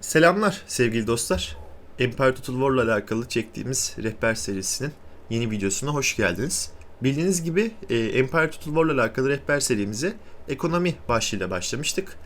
Selamlar sevgili dostlar. Empire Total War ile alakalı çektiğimiz rehber serisinin yeni videosuna hoş geldiniz. Bildiğiniz gibi e, Empire Total War ile alakalı rehber serimize ekonomi başlığıyla başlamıştık.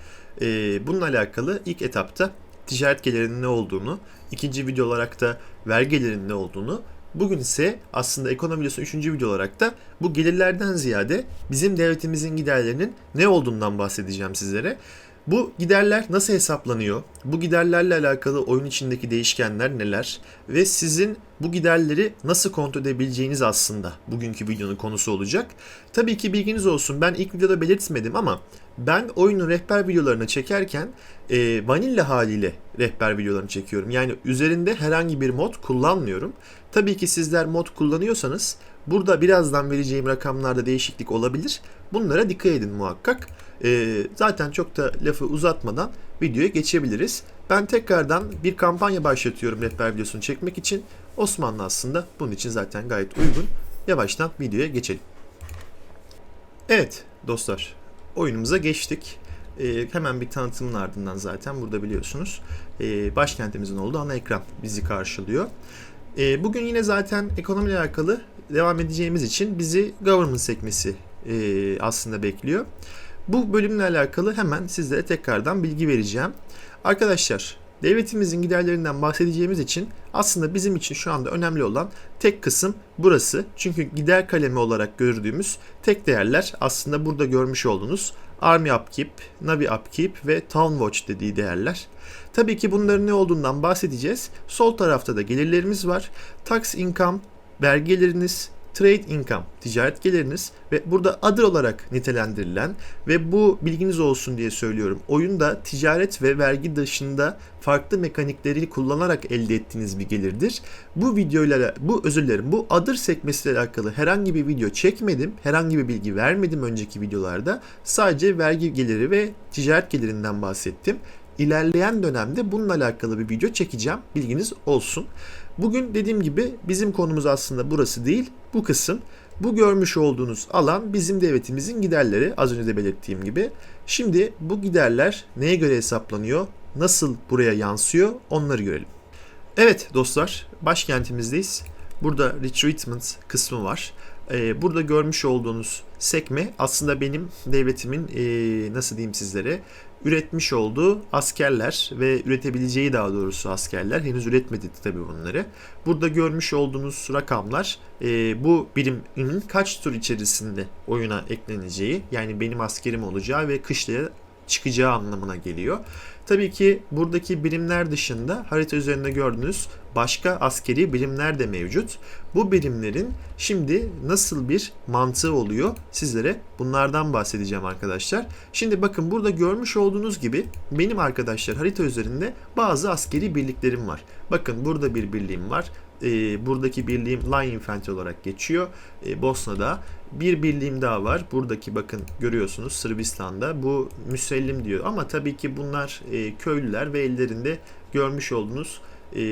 E, bununla alakalı ilk etapta ticaret gelirinin ne olduğunu, ikinci video olarak da vergi gelirinin ne olduğunu, bugün ise aslında ekonomi videosu üçüncü video olarak da bu gelirlerden ziyade bizim devletimizin giderlerinin ne olduğundan bahsedeceğim sizlere. Bu giderler nasıl hesaplanıyor? Bu giderlerle alakalı oyun içindeki değişkenler neler? Ve sizin bu giderleri nasıl kontrol edebileceğiniz aslında bugünkü videonun konusu olacak. Tabii ki bilginiz olsun ben ilk videoda belirtmedim ama ben oyunun rehber videolarını çekerken e, vanilla haliyle rehber videolarını çekiyorum. Yani üzerinde herhangi bir mod kullanmıyorum. Tabii ki sizler mod kullanıyorsanız burada birazdan vereceğim rakamlarda değişiklik olabilir. Bunlara dikkat edin muhakkak. E, zaten çok da lafı uzatmadan videoya geçebiliriz. Ben tekrardan bir kampanya başlatıyorum rehber videosunu çekmek için. Osmanlı aslında bunun için zaten gayet uygun. Yavaştan videoya geçelim. Evet dostlar oyunumuza geçtik. Ee, hemen bir tanıtımın ardından zaten burada biliyorsunuz e, başkentimizin olduğu ana ekran bizi karşılıyor. E, bugün yine zaten ekonomiyle alakalı devam edeceğimiz için bizi government sekmesi e, aslında bekliyor. Bu bölümle alakalı hemen sizlere tekrardan bilgi vereceğim. Arkadaşlar devletimizin giderlerinden bahsedeceğimiz için aslında bizim için şu anda önemli olan tek kısım burası. Çünkü gider kalemi olarak gördüğümüz tek değerler aslında burada görmüş olduğunuz Army Upkeep, Navy Upkeep ve Town Watch dediği değerler. Tabii ki bunların ne olduğundan bahsedeceğiz. Sol tarafta da gelirlerimiz var. Tax Income, vergi geliriniz, trade income, ticaret geliriniz ve burada other olarak nitelendirilen ve bu bilginiz olsun diye söylüyorum. Oyunda ticaret ve vergi dışında farklı mekanikleri kullanarak elde ettiğiniz bir gelirdir. Bu videoyla bu özür dilerim bu other sekmesiyle alakalı herhangi bir video çekmedim. Herhangi bir bilgi vermedim önceki videolarda. Sadece vergi geliri ve ticaret gelirinden bahsettim. İlerleyen dönemde bununla alakalı bir video çekeceğim. Bilginiz olsun. Bugün dediğim gibi bizim konumuz aslında burası değil, bu kısım. Bu görmüş olduğunuz alan bizim devletimizin giderleri az önce de belirttiğim gibi. Şimdi bu giderler neye göre hesaplanıyor, nasıl buraya yansıyor onları görelim. Evet dostlar başkentimizdeyiz. Burada retreatment kısmı var. Ee, burada görmüş olduğunuz sekme aslında benim devletimin ee, nasıl diyeyim sizlere üretmiş olduğu askerler ve üretebileceği daha doğrusu askerler henüz üretmedi tabii bunları. Burada görmüş olduğunuz rakamlar e, bu birimin kaç tur içerisinde oyuna ekleneceği yani benim askerim olacağı ve kışlaya çıkacağı anlamına geliyor. Tabii ki buradaki birimler dışında harita üzerinde gördüğünüz başka askeri birimler de mevcut. Bu birimlerin şimdi nasıl bir mantığı oluyor sizlere bunlardan bahsedeceğim arkadaşlar. Şimdi bakın burada görmüş olduğunuz gibi benim arkadaşlar harita üzerinde bazı askeri birliklerim var. Bakın burada bir birliğim var. Ee, buradaki birliğim Line Infantry olarak geçiyor. Ee, Bosna'da bir birliğim daha var. Buradaki bakın görüyorsunuz Sırbistan'da bu müsellim diyor. Ama tabii ki bunlar e, köylüler ve ellerinde görmüş olduğunuz e,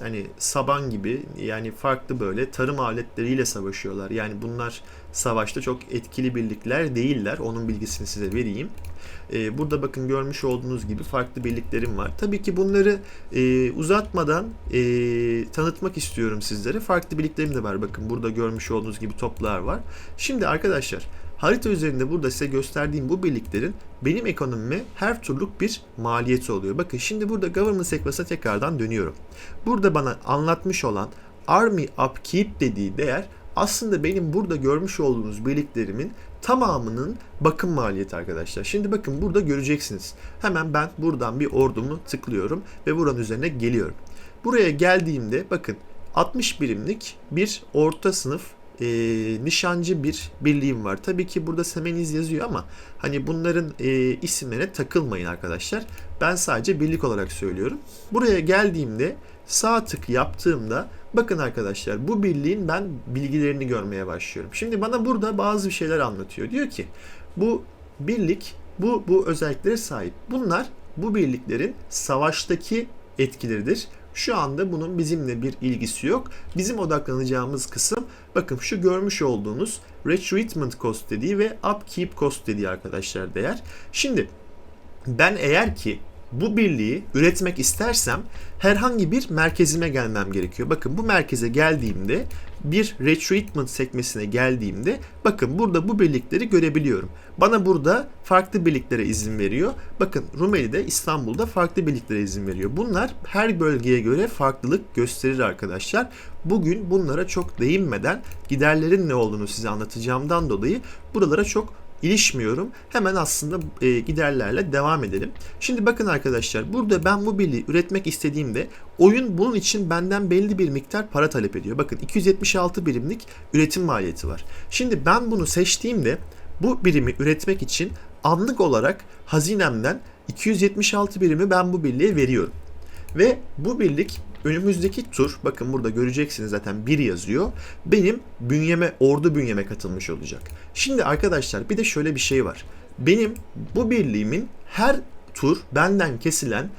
hani saban gibi yani farklı böyle tarım aletleriyle savaşıyorlar. Yani bunlar savaşta çok etkili birlikler değiller. Onun bilgisini size vereyim. E, burada bakın görmüş olduğunuz gibi farklı birliklerim var. Tabii ki bunları e, uzatmadan e, tanıtmak istiyorum sizlere. Farklı birliklerim de var. Bakın burada görmüş olduğunuz gibi toplar var. Şimdi arkadaşlar harita üzerinde burada size gösterdiğim bu birliklerin benim ekonomime her turluk bir maliyeti oluyor. Bakın şimdi burada government sekmesine tekrardan dönüyorum. Burada bana anlatmış olan Army Upkeep dediği değer aslında benim burada görmüş olduğunuz birliklerimin tamamının bakım maliyeti arkadaşlar. Şimdi bakın burada göreceksiniz. Hemen ben buradan bir ordumu tıklıyorum ve buranın üzerine geliyorum. Buraya geldiğimde bakın 60 birimlik bir orta sınıf e, nişancı bir birliğim var. Tabii ki burada Semeniz yazıyor ama hani bunların e, isimlerine takılmayın arkadaşlar. Ben sadece birlik olarak söylüyorum. Buraya geldiğimde sağ tık yaptığımda bakın arkadaşlar bu birliğin ben bilgilerini görmeye başlıyorum. Şimdi bana burada bazı şeyler anlatıyor. Diyor ki bu birlik bu bu özelliklere sahip. Bunlar bu birliklerin savaştaki etkileridir. Şu anda bunun bizimle bir ilgisi yok. Bizim odaklanacağımız kısım bakın şu görmüş olduğunuz retreatment cost dediği ve upkeep cost dediği arkadaşlar değer. Şimdi ben eğer ki bu birliği üretmek istersem herhangi bir merkezime gelmem gerekiyor. Bakın bu merkeze geldiğimde bir retreatment sekmesine geldiğimde bakın burada bu birlikleri görebiliyorum. Bana burada farklı birliklere izin veriyor. Bakın Rumeli'de İstanbul'da farklı birliklere izin veriyor. Bunlar her bölgeye göre farklılık gösterir arkadaşlar. Bugün bunlara çok değinmeden giderlerin ne olduğunu size anlatacağımdan dolayı buralara çok ilişmiyorum. Hemen aslında e, giderlerle devam edelim. Şimdi bakın arkadaşlar burada ben bu birliği üretmek istediğimde oyun bunun için benden belli bir miktar para talep ediyor. Bakın 276 birimlik üretim maliyeti var. Şimdi ben bunu seçtiğimde bu birimi üretmek için anlık olarak hazinemden 276 birimi ben bu birliğe veriyorum. Ve bu birlik önümüzdeki tur bakın burada göreceksiniz zaten bir yazıyor. Benim bünyeme ordu bünyeme katılmış olacak. Şimdi arkadaşlar bir de şöyle bir şey var. Benim bu birliğimin her tur benden kesilen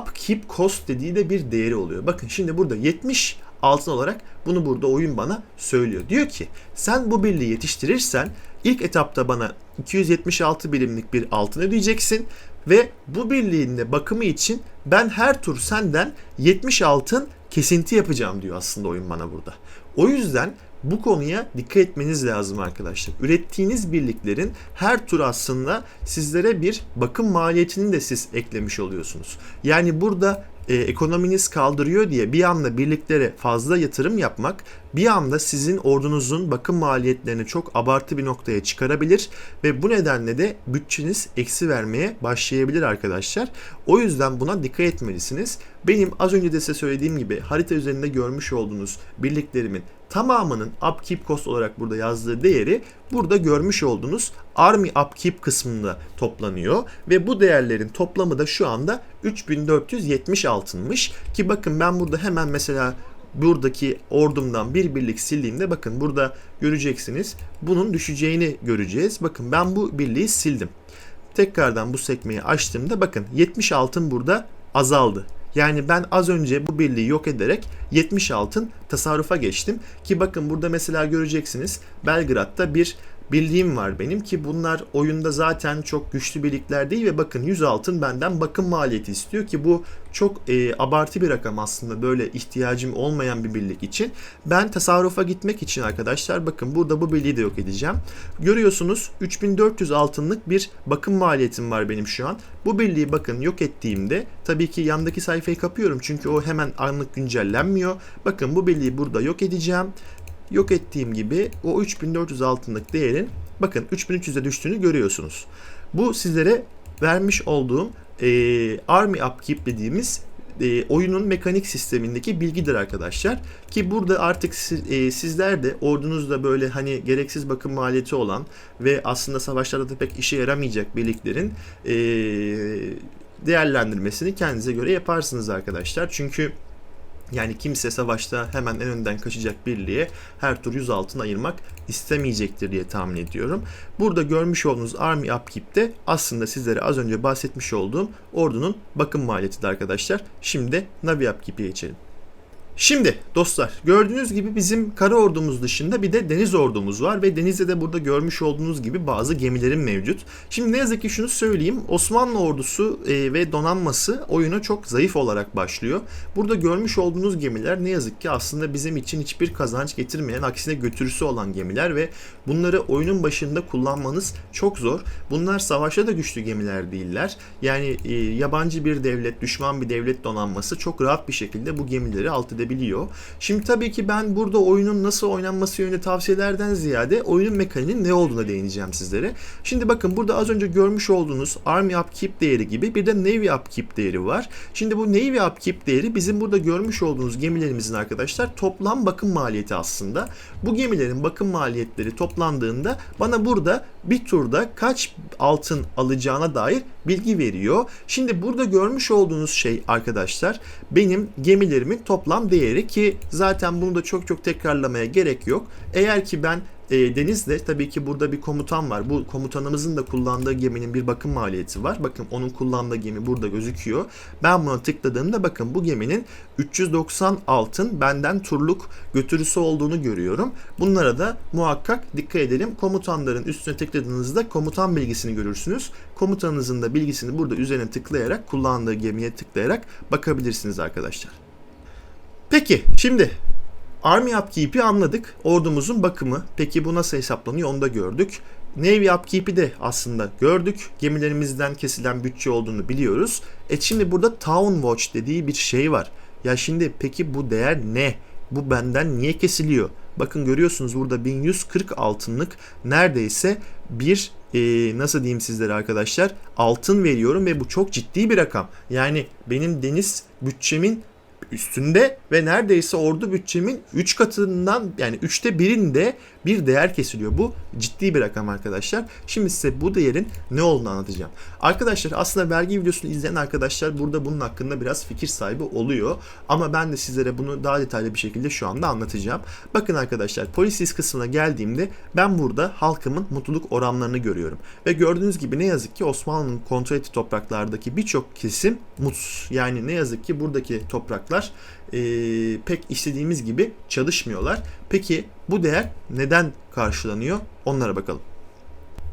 upkeep cost dediği de bir değeri oluyor. Bakın şimdi burada 70 altın olarak bunu burada oyun bana söylüyor. Diyor ki sen bu birliği yetiştirirsen ilk etapta bana 276 birimlik bir altın ödeyeceksin ve bu birliğin de bakımı için ben her tur senden 70 altın kesinti yapacağım diyor aslında oyun bana burada. O yüzden bu konuya dikkat etmeniz lazım arkadaşlar. Ürettiğiniz birliklerin her tur aslında sizlere bir bakım maliyetini de siz eklemiş oluyorsunuz. Yani burada e, ekonominiz kaldırıyor diye bir anda birliklere fazla yatırım yapmak bir anda sizin ordunuzun bakım maliyetlerini çok abartı bir noktaya çıkarabilir ve bu nedenle de bütçeniz eksi vermeye başlayabilir arkadaşlar. O yüzden buna dikkat etmelisiniz. Benim az önce de size söylediğim gibi harita üzerinde görmüş olduğunuz birliklerimin tamamının upkeep cost olarak burada yazdığı değeri burada görmüş olduğunuz army upkeep kısmında toplanıyor ve bu değerlerin toplamı da şu anda 3470 altınmış ki bakın ben burada hemen mesela buradaki ordumdan bir birlik sildiğimde bakın burada göreceksiniz bunun düşeceğini göreceğiz. Bakın ben bu birliği sildim. Tekrardan bu sekmeyi açtığımda bakın 70 altın burada azaldı. Yani ben az önce bu birliği yok ederek 70 altın tasarrufa geçtim. Ki bakın burada mesela göreceksiniz Belgrad'da bir bildiğim var benim ki bunlar oyunda zaten çok güçlü birlikler değil ve bakın 100 altın benden bakım maliyeti istiyor ki bu çok e, abartı bir rakam aslında böyle ihtiyacım olmayan bir birlik için. Ben tasarrufa gitmek için arkadaşlar bakın burada bu birliği de yok edeceğim. Görüyorsunuz 3400 altınlık bir bakım maliyetim var benim şu an. Bu birliği bakın yok ettiğimde tabii ki yandaki sayfayı kapıyorum çünkü o hemen anlık güncellenmiyor. Bakın bu birliği burada yok edeceğim yok ettiğim gibi o 3400 altınlık değerin bakın 3300'e düştüğünü görüyorsunuz. Bu sizlere vermiş olduğum e, Army Upkeep dediğimiz e, oyunun mekanik sistemindeki bilgidir arkadaşlar. Ki burada artık siz, e, sizler de ordunuzda böyle hani gereksiz bakım maliyeti olan ve aslında savaşlarda da pek işe yaramayacak birliklerin e, değerlendirmesini kendinize göre yaparsınız arkadaşlar. Çünkü yani kimse savaşta hemen en önden kaçacak birliğe her tur 100 altın ayırmak istemeyecektir diye tahmin ediyorum. Burada görmüş olduğunuz Army Upkeep'te aslında sizlere az önce bahsetmiş olduğum ordunun bakım maliyeti arkadaşlar. Şimdi Navi Upkeep'e geçelim. Şimdi dostlar gördüğünüz gibi bizim kara ordumuz dışında bir de deniz ordumuz var ve denizde de burada görmüş olduğunuz gibi bazı gemilerin mevcut. Şimdi ne yazık ki şunu söyleyeyim Osmanlı ordusu e, ve donanması oyuna çok zayıf olarak başlıyor. Burada görmüş olduğunuz gemiler ne yazık ki aslında bizim için hiçbir kazanç getirmeyen aksine götürüsü olan gemiler ve bunları oyunun başında kullanmanız çok zor. Bunlar savaşta da güçlü gemiler değiller. Yani e, yabancı bir devlet, düşman bir devlet donanması çok rahat bir şekilde bu gemileri alt edebiliyor. Şimdi tabii ki ben burada oyunun nasıl oynanması yönünde tavsiyelerden ziyade oyunun mekaniğinin ne olduğuna değineceğim sizlere. Şimdi bakın burada az önce görmüş olduğunuz Army Upkeep değeri gibi bir de Navy Upkeep değeri var. Şimdi bu Navy Upkeep değeri bizim burada görmüş olduğunuz gemilerimizin arkadaşlar toplam bakım maliyeti aslında. Bu gemilerin bakım maliyetleri toplandığında bana burada bir turda kaç altın alacağına dair bilgi veriyor. Şimdi burada görmüş olduğunuz şey arkadaşlar benim gemilerimin toplam değeri ki zaten bunu da çok çok tekrarlamaya gerek yok. Eğer ki ben e, denizde tabii ki burada bir komutan var. Bu komutanımızın da kullandığı geminin bir bakım maliyeti var. Bakın onun kullandığı gemi burada gözüküyor. Ben buna tıkladığımda bakın bu geminin 390 altın benden turluk götürüsü olduğunu görüyorum. Bunlara da muhakkak dikkat edelim. Komutanların üstüne tıkladığınızda komutan bilgisini görürsünüz. Komutanınızın da bilgisini burada üzerine tıklayarak kullandığı gemiye tıklayarak bakabilirsiniz arkadaşlar. Peki şimdi Army Upkeep'i anladık. Ordumuzun bakımı. Peki bu nasıl hesaplanıyor onu da gördük. Navy Upkeep'i de aslında gördük. Gemilerimizden kesilen bütçe olduğunu biliyoruz. E şimdi burada Town Watch dediği bir şey var. Ya şimdi peki bu değer ne? Bu benden niye kesiliyor? Bakın görüyorsunuz burada 1140 altınlık neredeyse bir e, nasıl diyeyim sizlere arkadaşlar altın veriyorum ve bu çok ciddi bir rakam. Yani benim deniz bütçemin üstünde ve neredeyse ordu bütçemin 3 katından yani 3'te birinde bir değer kesiliyor. Bu ciddi bir rakam arkadaşlar. Şimdi size bu değerin ne olduğunu anlatacağım. Arkadaşlar aslında vergi videosunu izleyen arkadaşlar burada bunun hakkında biraz fikir sahibi oluyor. Ama ben de sizlere bunu daha detaylı bir şekilde şu anda anlatacağım. Bakın arkadaşlar polis kısmına geldiğimde ben burada halkımın mutluluk oranlarını görüyorum. Ve gördüğünüz gibi ne yazık ki Osmanlı'nın kontrol ettiği topraklardaki birçok kesim mutsuz. Yani ne yazık ki buradaki topraklar e, pek istediğimiz gibi çalışmıyorlar. Peki bu değer neden karşılanıyor? Onlara bakalım.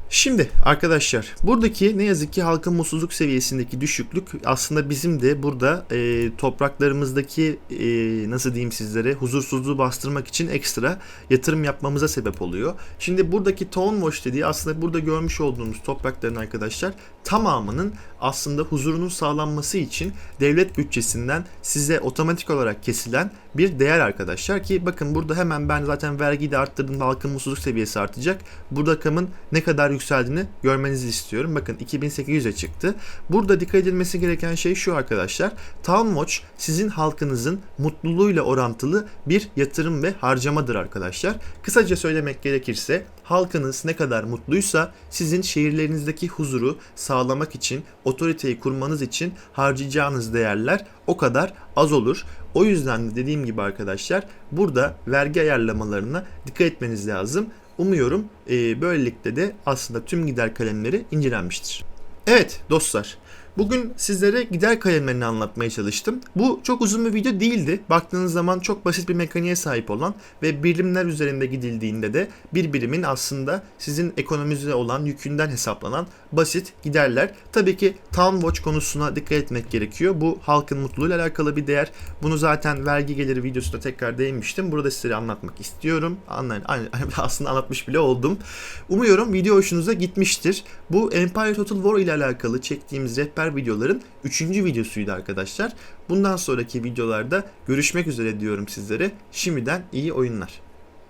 Şimdi arkadaşlar buradaki ne yazık ki halkın mutsuzluk seviyesindeki düşüklük aslında bizim de burada e, topraklarımızdaki e, nasıl diyeyim sizlere huzursuzluğu bastırmak için ekstra yatırım yapmamıza sebep oluyor. Şimdi buradaki Town Watch dediği aslında burada görmüş olduğumuz toprakların arkadaşlar tamamının aslında huzurunun sağlanması için devlet bütçesinden size otomatik olarak kesilen bir değer arkadaşlar ki bakın burada hemen ben zaten vergiyi de arttırdığımda halkın mutsuzluk seviyesi artacak. Bu rakamın ne kadar yükseldiğini görmenizi istiyorum. Bakın 2800'e çıktı. Burada dikkat edilmesi gereken şey şu arkadaşlar. Town Watch sizin halkınızın mutluluğuyla orantılı bir yatırım ve harcamadır arkadaşlar. Kısaca söylemek gerekirse halkınız ne kadar mutluysa sizin şehirlerinizdeki huzuru sağlamak için, otoriteyi kurmanız için harcayacağınız değerler o kadar az olur. O yüzden de dediğim gibi arkadaşlar burada vergi ayarlamalarına dikkat etmeniz lazım. Umuyorum e, böylelikle de aslında tüm gider kalemleri incelenmiştir. Evet dostlar Bugün sizlere gider kalemlerini anlatmaya çalıştım. Bu çok uzun bir video değildi. Baktığınız zaman çok basit bir mekaniğe sahip olan ve birimler üzerinde gidildiğinde de bir birimin aslında sizin ekonominize olan yükünden hesaplanan basit giderler. Tabii ki Town Watch konusuna dikkat etmek gerekiyor. Bu halkın mutluluğuyla alakalı bir değer. Bunu zaten vergi geliri videosunda tekrar değinmiştim. Burada size anlatmak istiyorum. Anlayın, aslında anlatmış bile oldum. Umuyorum video hoşunuza gitmiştir. Bu Empire Total War ile alakalı çektiğimiz rehber videoların 3. videosuydu arkadaşlar. Bundan sonraki videolarda görüşmek üzere diyorum sizlere. Şimdiden iyi oyunlar.